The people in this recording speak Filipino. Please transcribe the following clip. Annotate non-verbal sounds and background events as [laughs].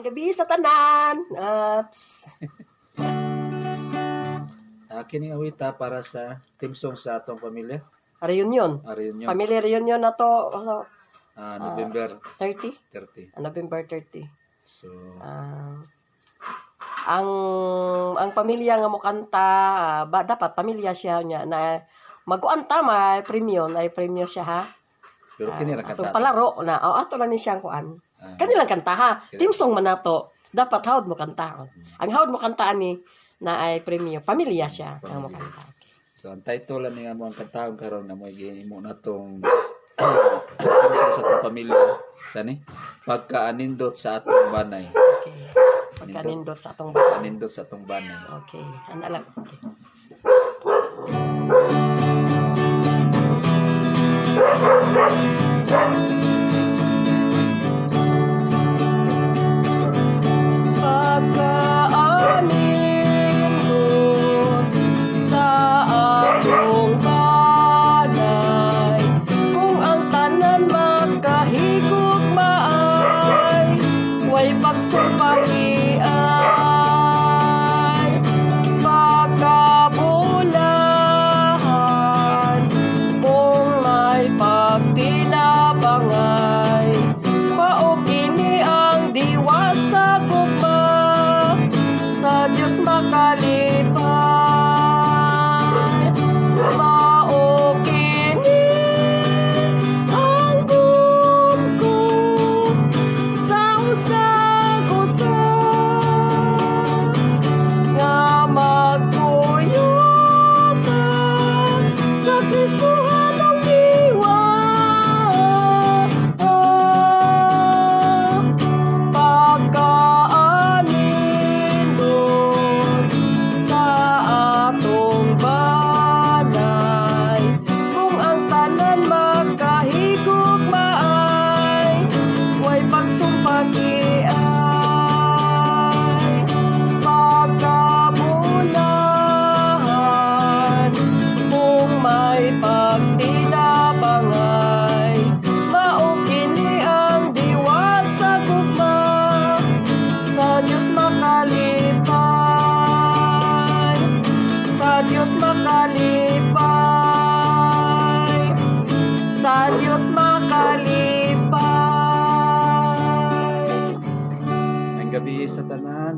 Ang gabi sa tanan. Ups. Uh, [laughs] kini awita para sa team song sa atong pamilya. Reunion. Ariyon yun. Family reunion na to. So, Ah, November 30? 30. Ah, November 30. So, Ah, ang ang pamilya nga mo kanta, ah, ba, dapat pamilya siya niya na magkuanta may premyo, na premyo siya ha. pero kini ra kanta. palaro na, oh, ato lang ni siyang kuan. Ah. Kanilang kanta ha. Team song man nato. Dapat hawd mo kanta. Ang hawd mo kanta ni na ay premyo, pamilya siya nga mo kanta. So, ang title lang nga mo ang kantahon karon nga mo gihimo na tong team [coughs] song sa atong pamilya. Sani? Pagkaanindot sa atong banay. Okay. Pagkanindot sa atong bata. Anindot sa atong banay. Okay. Ano lang. Okay. Somebody else. Diyos makalipay sa Diyos makalipay Magandang gabi sa tanan.